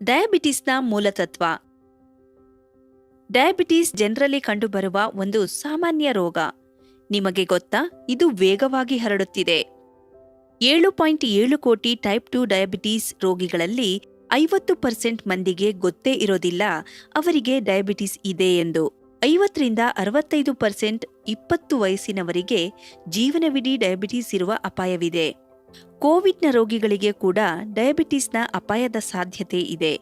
ಡಯಾಬಿಟಿಸ್ನ ಮೂಲತತ್ವ. Diabetes ಜನರಲ್ಲಿ ಕಂಡುಬರುವ ಒಂದು ಸಾಮಾನ್ಯ ರೋಗ. ನಿಮಗೆ ಗೊತ್ತಾ? ಇದು ವೇಗವಾಗಿ ಹರಡುತ್ತಿದೆ. ಏಳು ಪಾಯಿಂಟ್ ಏಳು ಕೋಟಿ ಟೈಪ್ ಟು ಡಯಾಬಿಟಿಸ್ ರೋಗಿಗಳಲ್ಲಿ ಐವತ್ತು ಪರ್ಸೆಂಟ್ ಮಂದಿಗೆ ಗೊತ್ತೇ ಇರೋದಿಲ್ಲ, ಅವರಿಗೆ ಡಯಾಬಿಟಿಸ್ ಇದೆ ಎಂದು. ಐವತ್ತರಿಂದ ಅರವತ್ತೈದು ಪರ್ಸೆಂಟ್ ಇಪ್ಪತ್ತು ವಯಸ್ಸಿನವರಿಗೆ ಜೀವನವಿಡೀ ಡಯಾಬಿಟಿಸ್ ಇರುವ ಅಪಾಯವಿದೆ. ಕೋವಿಡ್ನ ರೋಗಿಗಳಿಗೆ ಕೂಡ ಡಯಾಬಿಟಿಸ್ನ ಅಪಾಯದ ಸಾಧ್ಯತೆ ಇದೆ.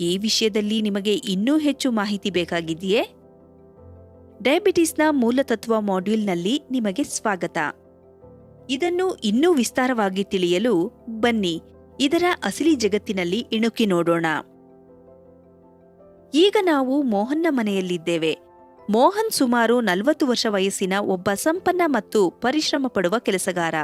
ಈ ವಿಷಯದಲ್ಲಿ ನಿಮಗೆ ಇನ್ನೂ ಹೆಚ್ಚು ಮಾಹಿತಿ ಬೇಕಾಗಿದೆಯೇ? ಡಯಾಬಿಟಿಸ್ನ ಮೂಲತತ್ವ ಮಾಡ್ಯೂಲ್ನಲ್ಲಿ ನಿಮಗೆ ಸ್ವಾಗತ. ಇದನ್ನು ಇನ್ನೂ ವಿಸ್ತಾರವಾಗಿ ತಿಳಿಯಲು ಬನ್ನಿ, ಇದರ ಅಸಲಿ ಜಗತ್ತಿನಲ್ಲಿ ಇಣುಕಿ ನೋಡೋಣ. ಈಗ ನಾವು ಮೋಹನ್ನ ಮನೆಯಲ್ಲಿದ್ದೇವೆ. ಮೋಹನ್ ಸುಮಾರು ನಲವತ್ತು ವರ್ಷ ವಯಸ್ಸಿನ ಒಬ್ಬ ಸಂಪನ್ನ ಮತ್ತು ಪರಿಶ್ರಮ ಪಡುವ ಕೆಲಸಗಾರ.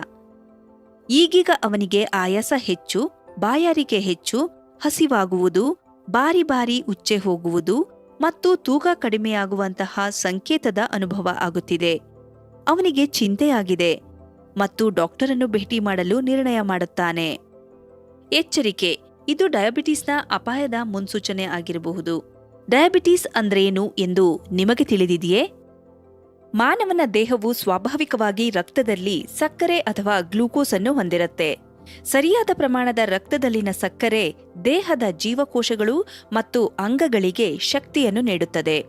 ಈಗೀಗ ಅವನಿಗೆ ಆಯಾಸ ಹೆಚ್ಚು, ಬಾಯಾರಿಕೆ ಹೆಚ್ಚು, ಹಸಿವಾಗುವುದು, ಬಾರಿ ಬಾರಿ ಉಚ್ಚೆ ಹೋಗುವುದು ಮತ್ತು ತೂಕ ಕಡಿಮೆಯಾಗುವಂತಹ ಸಂಕೇತದ ಅನುಭವ ಆಗುತ್ತಿದೆ. ಅವನಿಗೆ ಚಿಂತೆಯಾಗಿದೆ ಮತ್ತು ಡಾಕ್ಟರನ್ನು ಭೇಟಿ ಮಾಡಲು ನಿರ್ಣಯ ಮಾಡುತ್ತಾನೆ. ಎಚ್ಚರಿಕೆ, ಇದು ಡಯಾಬಿಟಿಸ್ನ ಅಪಾಯದ ಮುನ್ಸೂಚನೆ ಆಗಿರಬಹುದು. ಡಯಾಬಿಟಿಸ್ ಅಂದ್ರೇನು ಎಂದು ನಿಮಗೆ ತಿಳಿದಿದೆಯೇ? ಮಾನವನ ದೇಹವು ಸ್ವಾಭಾವಿಕವಾಗಿ ರಕ್ತದಲ್ಲಿ ಸಕ್ಕರೆ ಅಥವಾ ಗ್ಲೂಕೋಸ್ ಅನ್ನು ಹೊಂದಿರುತ್ತೆ. ಸರಿಯಾದ ಪ್ರಮಾಣದ ರಕ್ತದಲ್ಲಿನ ಸಕ್ಕರೆ ದೇಹದ ಜೀವಕೋಶಗಳು ಮತ್ತು ಅಂಗಗಳಿಗೆ ಶಕ್ತಿಯನ್ನು ನೀಡುತ್ತದೆ.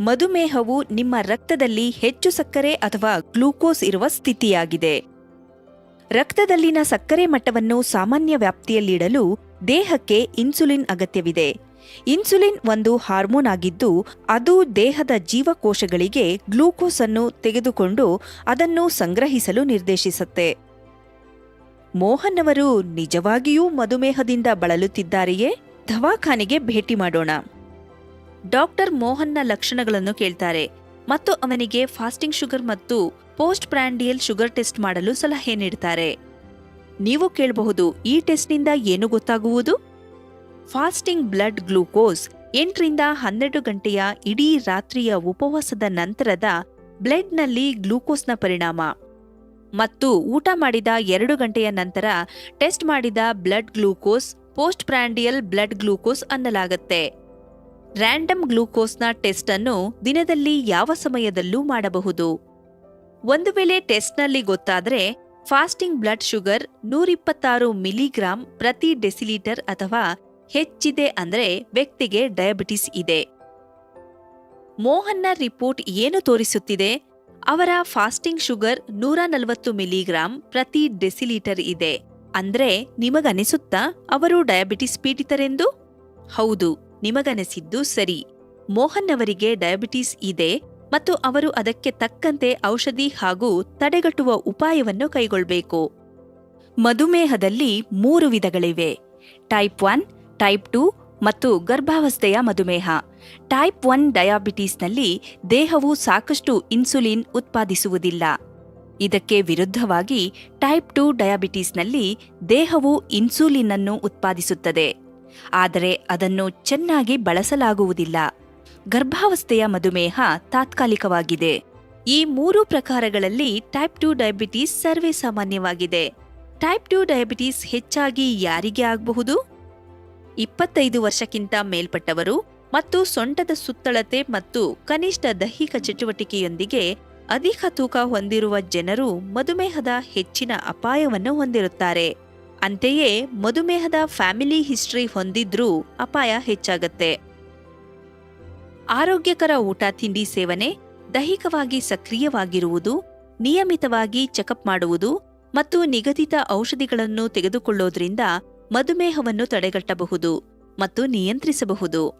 ಮಧುಮೇಹವು ನಿಮ್ಮ ರಕ್ತದಲ್ಲಿ ಹೆಚ್ಚು ಸಕ್ಕರೆ ಅಥವಾ ಗ್ಲೂಕೋಸ್ ಇರುವ ಸ್ಥಿತಿಯಾಗಿದೆ. ರಕ್ತದಲ್ಲಿನ ಸಕ್ಕರೆ ಮಟ್ಟವನ್ನು ಸಾಮಾನ್ಯ ವ್ಯಾಪ್ತಿಯಲ್ಲಿಡಲು ದೇಹಕ್ಕೆ ಇನ್ಸುಲಿನ್ ಅಗತ್ಯವಿದೆ. ಇನ್ಸುಲಿನ್ ಒಂದು ಹಾರ್ಮೋನ್ ಆಗಿದ್ದು, ಅದು ದೇಹದ ಜೀವಕೋಶಗಳಿಗೆ ಗ್ಲೂಕೋಸ್ ಅನ್ನು ತೆಗೆದುಕೊಂಡು ಅದನ್ನು ಸಂಗ್ರಹಿಸಲು ನಿರ್ದೇಶಿಸುತ್ತೆ. ಮೋಹನ್ ಅವರು ನಿಜವಾಗಿಯೂ ಮಧುಮೇಹದಿಂದ ಬಳಲುತ್ತಿದ್ದಾರೆಯೇ? ದವಾಖಾನೆಗೆ ಭೇಟಿ ಮಾಡೋಣ. ಡಾಕ್ಟರ್ ಮೋಹನ್ನ ಲಕ್ಷಣಗಳನ್ನು ಕೇಳ್ತಾರೆ ಮತ್ತು ಅವನಿಗೆ ಫಾಸ್ಟಿಂಗ್ ಶುಗರ್ ಮತ್ತು ಪೋಸ್ಟ್ ಪ್ರಾಂಡಿಯಲ್ ಶುಗರ್ ಟೆಸ್ಟ್ ಮಾಡಲು ಸಲಹೆ ನೀಡ್ತಾರೆ. ನೀವು ಕೇಳಬಹುದು, ಈ ಟೆಸ್ಟ್ನಿಂದ ಏನು ಗೊತ್ತಾಗುವುದು? ಫಾಸ್ಟಿಂಗ್ ಬ್ಲಡ್ ಗ್ಲೂಕೋಸ್ ಎಂಟರಿಂದ ಹನ್ನೆರಡು ಗಂಟೆಯ ಇಡೀ ರಾತ್ರಿಯ ಉಪವಾಸದ ನಂತರದ ಬ್ಲಡ್ನಲ್ಲಿ ಗ್ಲೂಕೋಸ್ನ ಪರಿಣಾಮ. ಮತ್ತು ಊಟ ಮಾಡಿದ ಎರಡು ಗಂಟೆಯ ನಂತರ ಟೆಸ್ಟ್ ಮಾಡಿದ blood glucose post prandial blood glucose ಅನ್ನಲಾಗುತ್ತೆ. Random ಗ್ಲೂಕೋಸ್ನ ಟೆಸ್ಟ್ ಅನ್ನು ದಿನದಲ್ಲಿ ಯಾವ ಸಮಯದಲ್ಲೂ ಮಾಡಬಹುದು. ಒಂದು ವೇಳೆ ಟೆಸ್ಟ್ನಲ್ಲಿ ಗೊತ್ತಾದರೆ ಫಾಸ್ಟಿಂಗ್ ಬ್ಲಡ್ ಶುಗರ್ ನೂರಿಪ್ಪತ್ತಾರು ಮಿಲಿಗ್ರಾಂ ಪ್ರತಿ ಡೆಸಿಲೀಟರ್ ಅಥವಾ ಹೆಚ್ಚಿದೆ ಅಂದರೆ ವ್ಯಕ್ತಿಗೆ ಡಯಾಬಿಟಿಸ್ ಇದೆ. ಮೋಹನ್ನ ರಿಪೋರ್ಟ್ ಏನು ತೋರಿಸುತ್ತಿದೆ? ಅವರ ಫಾಸ್ಟಿಂಗ್ ಶುಗರ್ ನೂರ ನಲವತ್ತು ಮಿಲಿಗ್ರಾಂ ಪ್ರತಿ ಡೆಸಿಲೀಟರ್ ಇದೆ. ಅಂದ್ರೆ ನಿಮಗನಿಸುತ್ತಾ ಅವರು ಡಯಾಬಿಟಿಸ್ ಪೀಡಿತರೆಂದು? ಹೌದು, ನಿಮಗನಿಸಿದ್ದು ಸರಿ. ಮೋಹನ್ ಅವರಿಗೆ ಡಯಾಬಿಟಿಸ್ ಇದೆ ಮತ್ತು ಅವರು ಅದಕ್ಕೆ ತಕ್ಕಂತೆ ಔಷಧಿ ಹಾಗೂ ತಡೆಗಟ್ಟುವ ಉಪಾಯವನ್ನು ಕೈಗೊಳ್ಳಬೇಕು ಮಧುಮೇಹದಲ್ಲಿ ಮೂರು ವಿಧಗಳಿವೆ. ಟೈಪ್ ಒನ್ ಟೈಪ್ ಟು ಮತ್ತು ಗರ್ಭಾವಸ್ಥೆಯ ಮಧುಮೇಹ. ಟೈಪ್ ಒನ್ ಡಯಾಬಿಟೀಸ್ನಲ್ಲಿ ದೇಹವು ಸಾಕಷ್ಟು ಇನ್ಸುಲಿನ್ ಉತ್ಪಾದಿಸುವುದಿಲ್ಲ. ಇದಕ್ಕೆ ವಿರುದ್ಧವಾಗಿ ಟೈಪ್ ಟು ಡಯಾಬಿಟೀಸ್ನಲ್ಲಿ ದೇಹವು ಇನ್ಸುಲಿನ್ ಅನ್ನು ಉತ್ಪಾದಿಸುತ್ತದೆ. ಆದರೆ ಅದನ್ನು ಚೆನ್ನಾಗಿ ಬಳಸಲಾಗುವುದಿಲ್ಲ. ಗರ್ಭಾವಸ್ಥೆಯ ಮಧುಮೇಹ ತಾತ್ಕಾಲಿಕವಾಗಿದೆ. ಈ ಮೂರು ಪ್ರಕಾರಗಳಲ್ಲಿ ಟೈಪ್ ಟು ಡಯಾಬಿಟೀಸ್ ಸರ್ವೇ ಸಾಮಾನ್ಯವಾಗಿದೆ. ಟೈಪ್ ಟು ಡಯಾಬಿಟೀಸ್ ಹೆಚ್ಚಾಗಿ ಯಾರಿಗೆ ಆಗಬಹುದು? ಇಪ್ಪತ್ತೈದು ವರ್ಷಕ್ಕಿಂತ ಮೇಲ್ಪಟ್ಟವರು ಮತ್ತು ಸೊಂಟದ ಸುತ್ತಳತೆ ಮತ್ತು ಕನಿಷ್ಠ ದೈಹಿಕ ಚಟುವಟಿಕೆಯೊಂದಿಗೆ ಅಧಿಕ ತೂಕ ಹೊಂದಿರುವ ಜನರು ಮಧುಮೇಹದ ಹೆಚ್ಚಿನ ಅಪಾಯವನ್ನು ಹೊಂದಿರುತ್ತಾರೆ. ಅಂತೆಯೇ ಮಧುಮೇಹದ ಫ್ಯಾಮಿಲಿ ಹಿಸ್ಟ್ರಿ ಹೊಂದಿದ್ರೂ ಅಪಾಯ ಹೆಚ್ಚಾಗತ್ತೆ. ಆರೋಗ್ಯಕರ ಊಟ ತಿಂಡಿ ಸೇವನೆ, ದೈಹಿಕವಾಗಿ ಸಕ್ರಿಯವಾಗಿರುವುದು, ನಿಯಮಿತವಾಗಿ ಚೆಕಪ್ ಮಾಡುವುದು ಮತ್ತು ನಿಗದಿತ ಔಷಧಿಗಳನ್ನು ತೆಗೆದುಕೊಳ್ಳೋದ್ರಿಂದ ಮಧುಮೇಹವನ್ನು ತಡೆಗಟ್ಟಬಹುದು ಮತ್ತು ನಿಯಂತ್ರಿಸಬಹುದು.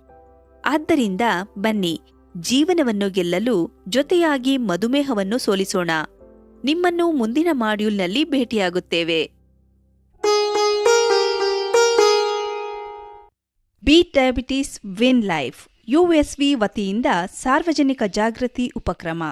ಆದ್ದರಿಂದ ಬನ್ನಿ, ಜೀವನವನ್ನು ಗೆಲ್ಲಲು ಜೊತೆಯಾಗಿ ಮಧುಮೇಹವನ್ನು ಸೋಲಿಸೋಣ. ನಿಮ್ಮನ್ನು ಮುಂದಿನ ಮಾಡ್ಯೂಲ್ನಲ್ಲಿ ಭೇಟಿಯಾಗುತ್ತೇವೆ. Beat diabetes, win life USV ವತಿಯಿಂದ ಸಾರ್ವಜನಿಕ ಜಾಗೃತಿ ಉಪಕ್ರಮ.